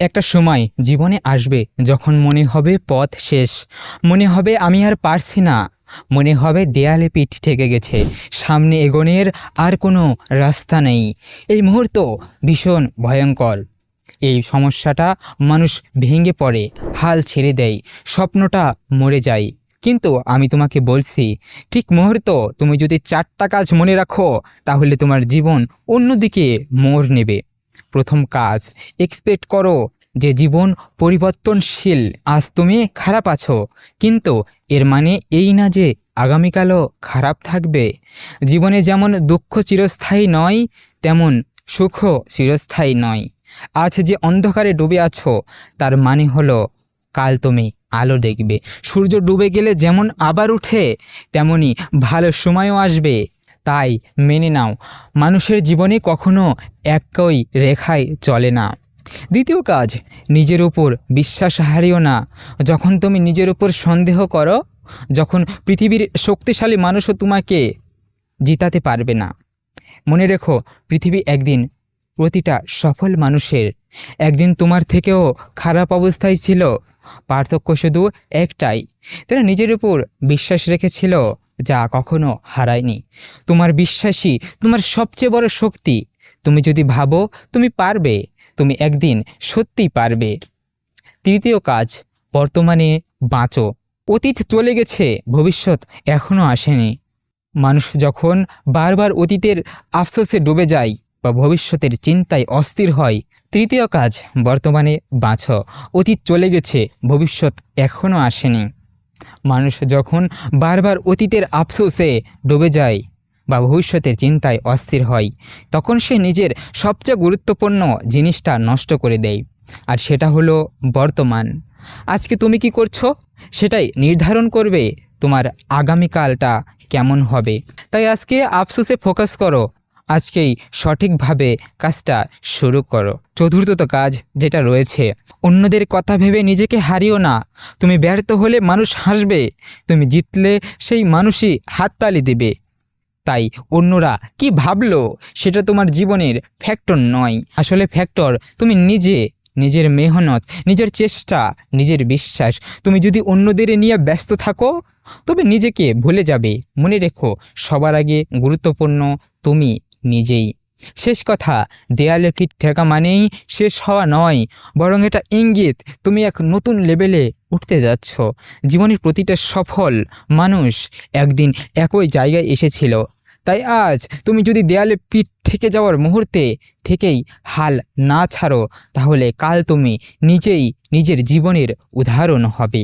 একটা সময় জীবনে আসবে যখন মনে হবে পথ শেষ। মনে হবে আমি আর পারছি না। মনে হবে দেয়ালে পিঠ ঠেকে গেছে। সামনে এগোনের আর কোনো রাস্তা নেই। এই মুহূর্ত ভীষণ ভয়ঙ্কর। এই সমস্যাটা মানুষ ভেঙে পড়ে, হাল ছেড়ে দেয়, স্বপ্নটা মরে যায়। কিন্তু আমি তোমাকে বলছি, ঠিক মুহূর্ত তুমি যদি চারটা কাজ মনে রাখো, তাহলে তোমার জীবন অন্যদিকে মোড় নেবে। প্রথম কাজ। এক্সপেক্ট করো যে জীবন পরিবর্তনশীল, আজ তুমি খারাপ আছো। কিন্তু এর মানে এই না যে আগামীকালও খারাপ থাকবে। জীবনে যেমন দুঃখ চিরস্থায়ী নয়, তেমন সুখও চিরস্থায়ী নয়। আজ যে অন্ধকারে ডুবে আছো, তার মানে হলো কাল তুমি আলো দেখবে। সূর্য ডুবে গেলে যেমন আবার উঠে, তেমনি ভালো সময়ও আসবে। তাই মেনে নাও। মানুষের জীবনে কখনো একই রেখায় চলে না। দ্বিতীয় কাজ, নিজের উপর বিশ্বাস হারিও না। যখন তুমি নিজের উপর সন্দেহ করো, যখন পৃথিবীর শক্তিশালী মানুষও তোমাকে জিতাতে পারবে না। মনে রেখো, পৃথিবী একদিন প্রতিটা সফল মানুষের, একদিন তোমার থেকেও খারাপ অবস্থায় ছিল। পার্থক্য শুধু একটাই, তারা নিজের উপর বিশ্বাস রেখেছিল। যা কখনো হারায়নি। তোমার বিশ্বাসী তোমার সবচেয়ে বড় শক্তি। তুমি যদি ভাবো তুমি পারবে, তুমি একদিন সত্যিই পারবে। তৃতীয় কাজ, বর্তমানে বাঁচো। অতীত চলে গেছে, ভবিষ্যৎ এখনও আসেনি। মানুষ যখন বারবার অতীতের আফসোসে ডুবে যায় বা ভবিষ্যতের চিন্তায় অস্থির হয়, তৃতীয় কাজ, বর্তমানে বাঁচো। অতীত চলে গেছে, ভবিষ্যৎ এখনও আসেনি। মানুষ যখন বারবার অতীতের আফসোসে ডুবে যায় বা ভবিষ্যতের চিন্তায় অস্থির হয়, তখন সে নিজের সবচেয়ে গুরুত্বপূর্ণ জিনিসটা নষ্ট করে দেয়। আর সেটা হলো বর্তমান। আজকে তুমি কি করছ? সেটাই নির্ধারণ করবে তোমার আগামীকালটা কেমন হবে। তাই আজকে আফসোসে ফোকাস করো আজকেই সঠিকভাবে কাজটা শুরু করো। চতুর্থত কাজ যেটা রয়েছে, অন্যদের কথা ভেবে নিজেকে হারিও না। তুমি ব্যর্থ হলে মানুষ হাসবে, তুমি জিতলে সেই মানুষই হাততালি দেবে। তাই অন্যরা কি ভাবলো সেটা তোমার জীবনের ফ্যাক্টর নয়। আসলে ফ্যাক্টর তুমি নিজে, নিজের মেহনত, নিজের চেষ্টা, নিজের বিশ্বাস। তুমি যদি অন্যদের নিয়ে ব্যস্ত থাকো, তবে নিজেকে ভুলে যাবে। মনে রেখো, সবার আগে গুরুত্বপূর্ণ তুমি। নিজেই। শেষ কথা, দেয়ালে পিঠ ঠেকা মানেই শেষ হওয়া নয়, বরং এটা ইঙ্গিত, তুমি এক নতুন লেভেলে উঠতে যাচ্ছ। জীবনের প্রতিটা সফল মানুষ একদিন একই জায়গায় এসেছিল। তাই আজ তুমি যদি দেয়ালে পিঠ থেকে যাওয়ার মুহূর্তে থেকেই হাল না ছাড়ো, তাহলে কাল তুমি নিজেই নিজের জীবনের উদাহরণ হবে।